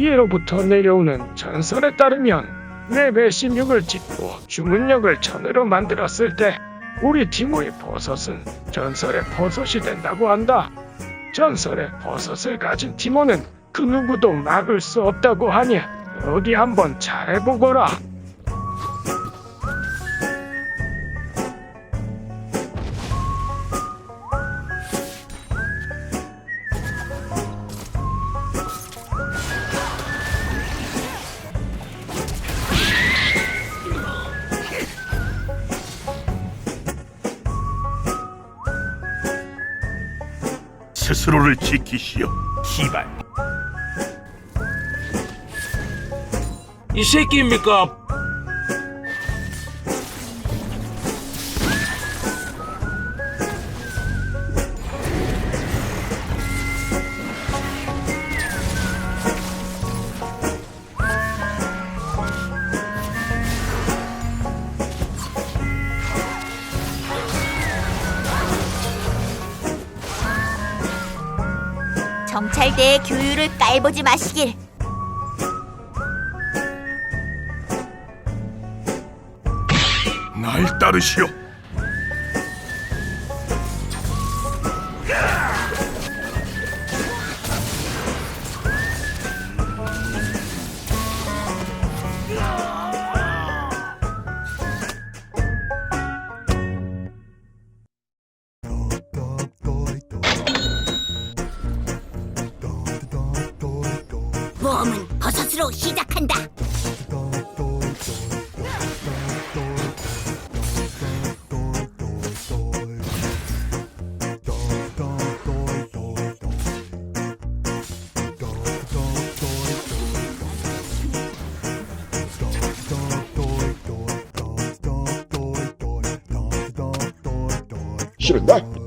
이해로부터 내려오는 전설에 따르면 랩의 신육을 짓고 주문력을 천으로 만들었을 때 우리 티모의 버섯은 전설의 버섯이 된다고 한다. 전설의 버섯을 가진 티모는 그 누구도 막을 수 없다고 하니 어디 한번 잘해보거라. 스스로를 지키시오. 시발. 이 새끼입니까? 정찰대의 교율을 깔보지 마시길. 날 따르시오. 버섯으로 시작한다. 싫은데?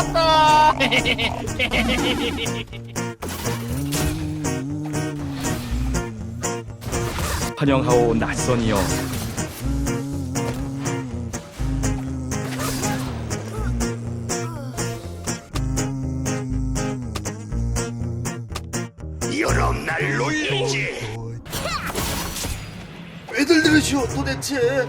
환영하오 낯선이여 여럼 날 놀리지. 왜들 들으시오 도대체?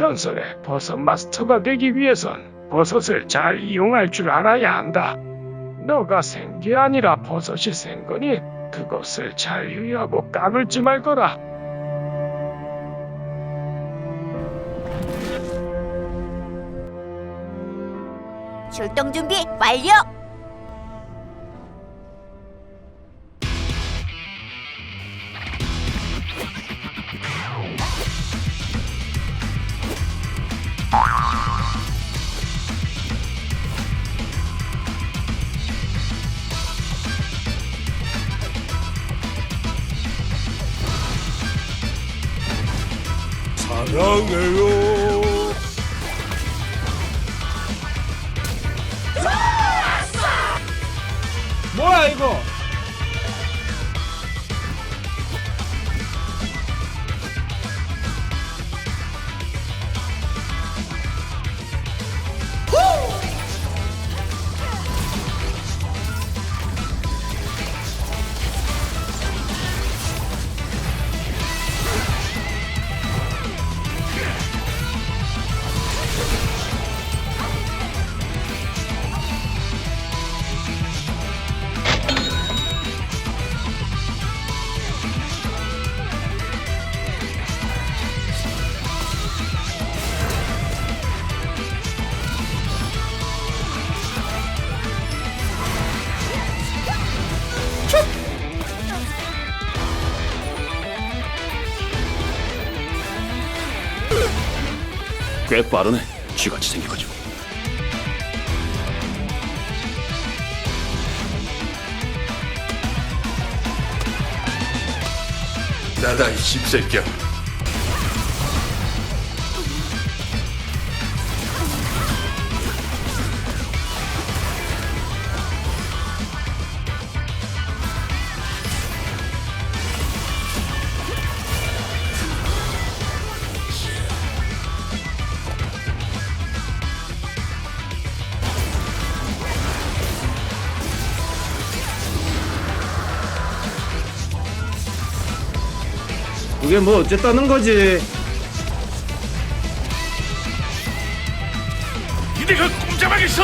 전설의 버섯 마스터가 되기 위해선 버섯을 잘 이용할 줄 알아야 한다. 너가 센게 아니라 버섯이 센 거니 그것을 잘 유의하고 까불지 말거라. 출동 준비 완료. 사랑해요. 뭐야 이거? 꽤 빠르네. 쥐같이 생겨가지고. 나다 이 씹새끼야. 그게 뭐 어쨌다는 거지. 니네가 꼼짝하겠어?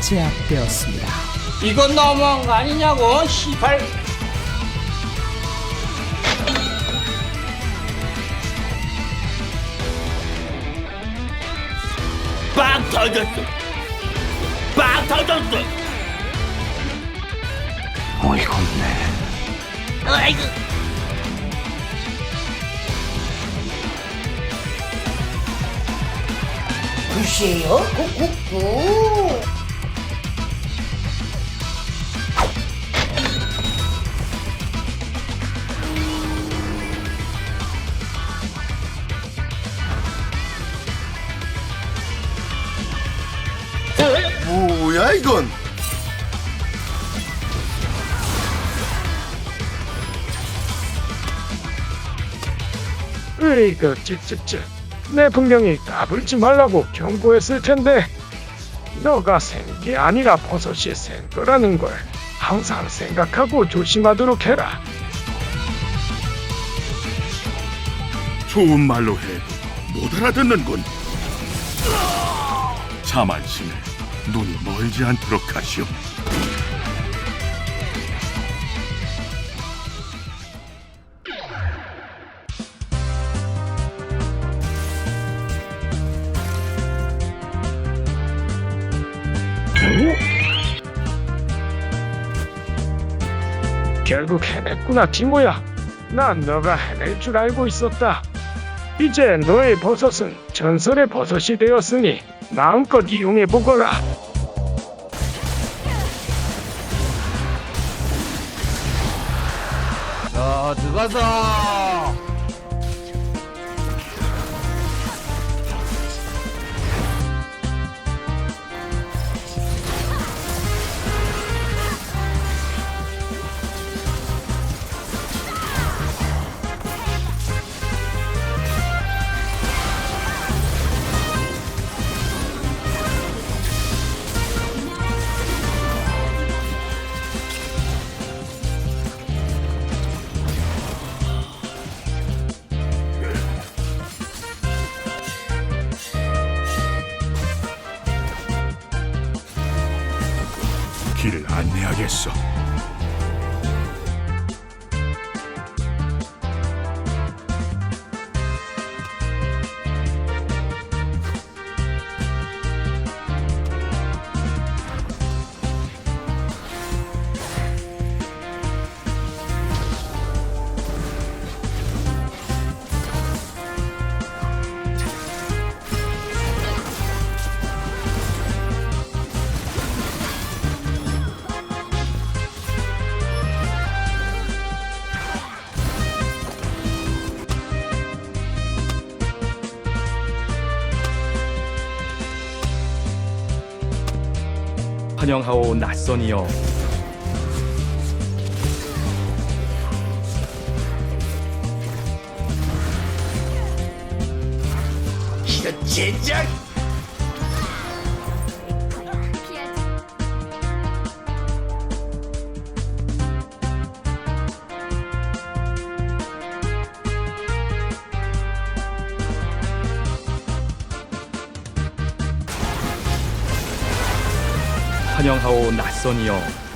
제압되었습니다. 이건 너무한 거 아니냐고 시발. 빵 터졌어. 빵 터졌어. 어이가 없네. 아이고. 글쎄요, 꾹꾹꾹. 뭐야 이건? 으이그 찌찌찌 내 분명히 까불지 말라고 경고했을 텐데 너가 센게 아니라 버섯이 센 거라는 걸 항상 생각하고 조심하도록 해라 좋은 말로 해도 못 알아듣는군. 자만심에 눈이 멀지 않도록 하시오. 결국 해냈구나 티모야 난 너가 해낼 줄 알고 있었다 이제 너의 버섯은 전설의 버섯이 되었으니 마음껏 이용해보거라 자, 들어가자. 환영하오 낯선이여. 젠장 환영하오 낯선이여